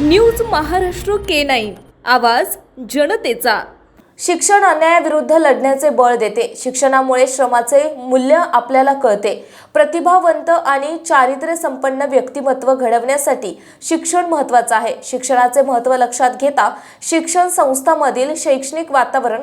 News Maharashtra K nine. आवाज जनतेचा. शिक्षण अन्यायाविरुद्ध लढण्याचे बळ देते. शिक्षणामुळे श्रमाचे मूल्य आपल्याला कळते. प्रतिभावंत आणि चारित्र्य संपन्न व्यक्तिमत्व घडवण्यासाठी शिक्षण महत्त्वाचं आहे. शिक्षणाचे महत्त्व लक्षात घेता शिक्षण संस्थांमधील शैक्षणिक वातावरण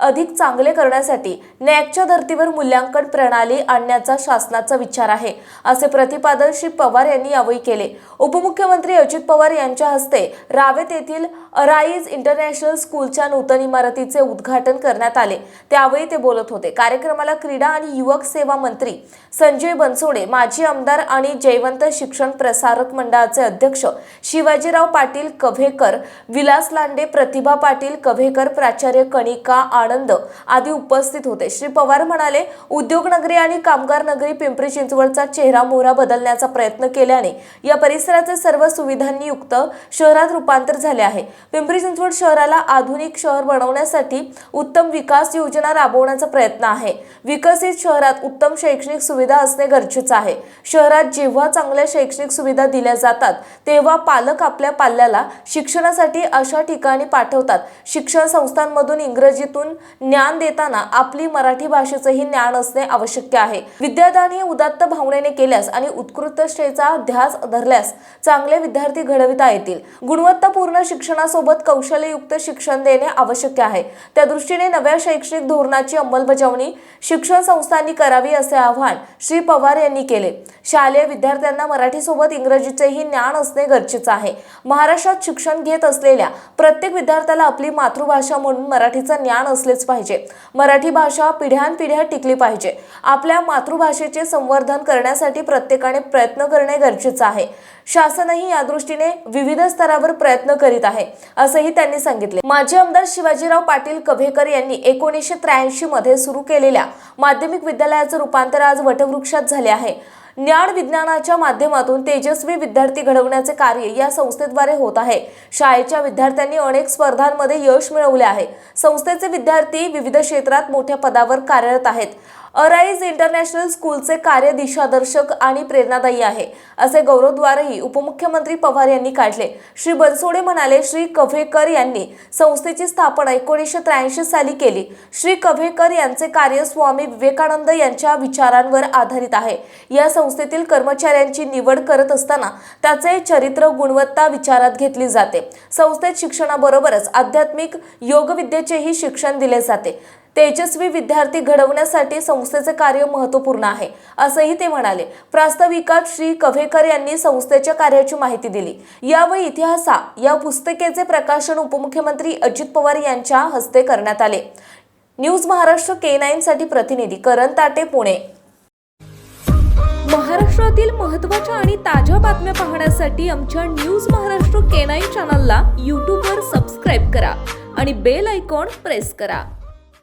अधिक चांगले करण्यासाठी नॅकच्या धर्तीवर मूल्यांकन प्रणाली आणण्याचा शासनाचा विचार आहे असे प्रतिपादन श्री पवार यांनी यावेळी केले. उपमुख्यमंत्री अजित पवार यांच्या हस्ते रावेत येथील अराईज इंटरनॅशनल स्कूलच्या नूतन इमारतीचे उद्घाटन करण्यात आले. त्यावेळी ते बोलत होते. कार्यक्रमाला क्रीडा आणि युवक सेवा मंत्री संजय बनसोडे माजी आमदार आणि जयवंत शिक्षण प्रसारक मंडळाचे अध्यक्ष शिवाजीराव पाटील कव्हेकर विलास लांडे प्रतिभा पाटील कव्हेकर प्राचार्य कणिका आनंद आदी उपस्थित होते. श्री पवार म्हणाले उद्योगनगरी आणि कामगार नगरी पिंपरी चिंचवडचा चेहरा मोहरा बदलण्याचा प्रयत्न केल्याने या परिसराचे सर्व सुविधांनी युक्त शहरात रूपांतर झाले आहे. पिंपरी चिंचवड शहराला आधुनिक शहर बनवण्यासाठी उत्तम विकास योजना राबवण्याचा प्रयत्न आहे. विकसित शहरात उत्तम शैक्षणिक सुविधा असणे गरजेचं आहे. शहरात जेव्हा चांगल्या शैक्षणिक सुविधा दिल्या जातात तेव्हा पालक आपल्या पाल्याला शिक्षणासाठी अशा ठिकाणी पाठवतात. शिक्षण संस्थांमधून इंग्रजीतून ज्ञान देताना आपली मराठी भाषेचंही ज्ञान असणे आवश्यक आहे. विद्यादान हे उदात्त भावनेने केल्यास आणि उत्कृष्टतेचा ध्यास धरल्यास चांगले विद्यार्थी घडविता येतील. गुणवत्तापूर्ण शिक्षणासोबत कौशल्ययुक्त शिक्षण देणे आवश्यक आहे. त्या दृष्टीने नव्या शैक्षणिक धोरणाची अंमलबजावणी शिक्षण संस्थांनी करावी असे आवाहन श्री पवार यांनी केले. शालेय विद्यार्थ्यांना मराठीसोबत इंग्रजीचेही ज्ञान असणे गरजेचं आहे. महाराष्ट्रात शिक्षण घेत असलेल्या प्रत्येक विद्यार्थ्याला आपली मातृभाषा म्हणून मराठीचं ज्ञान असलेच पाहिजे. मराठी भाषा पिढ्यानपिढ्या टिकली पाहिजे. आपल्या मातृभाषेचे संवर्धन करण्यासाठी प्रत्येकाने प्रयत्न करणे गरजेचं आहे. शासनही या दृष्टीने विविध स्तरावर प्रयत्न करीत आहे असंही त्यांनी सांगितले. माजी आमदार शिवाजीराव पाटील कव्हेकर यांनी एकोणीसशे त्र्याऐंशी मध्ये सुरू केलेल्या माध्यमिक विद्यालयाचं रूपांतर आज वटवृक्षात झाले आहे. ज्ञान विज्ञानाच्या माध्यमातून तेजस्वी विद्यार्थी घडवण्याचे कार्य या संस्थेद्वारे होत आहे. शाळेच्या विद्यार्थ्यांनी अनेक स्पर्धांमध्ये यश मिळवले आहे. संस्थेचे विद्यार्थी विविध क्षेत्रात मोठ्या पदावर कार्यरत आहेत. अराईज इंटरनॅशनल स्कूलचे कार्य दिशादर्शक आणि प्रेरणादायी आहे असे गौरवद्वारही उपमुख्यमंत्री पवार यांनी काढले. श्री बनसोडे म्हणाले श्री कव्हेकर यांनी संस्थेची स्थापना एकोणीसशे त्र्याऐंशी साली केली. श्री कव्हेकर यांचे कार्य स्वामी विवेकानंद यांच्या विचारांवर आधारित आहे. या संस्थेतील कर्मचाऱ्यांची निवड करत असताना त्याचे चरित्र गुणवत्ता विचारात घेतली जाते. संस्थेत शिक्षणाबरोबरच आध्यात्मिक योगविद्येचेही शिक्षण दिले जाते. तेजस्वी विद्यार्थी घडवण्यासाठी संस्थेचे कार्य महत्त्वपूर्ण आहे असंही ते म्हणाले. प्रास्ताविकात श्री कव्हेकर यांनी संस्थेच्या कार्याची माहिती दिली. यावेळी इतिहासा या पुस्तिकेचे प्रकाशन उपमुख्यमंत्री अजित पवार यांच्या हस्ते करण्यात आले. न्यूज महाराष्ट्र के नाईन साठी प्रतिनिधी करण ताटे पुणे. महाराष्ट्रातील महत्त्वाच्या आणि ताज्या बातम्या पाहण्यासाठी आमच्या न्यूज महाराष्ट्र के नाईन चॅनलला यूट्यूबवर सबस्क्राईब करा आणि बेल आयकॉन प्रेस करा.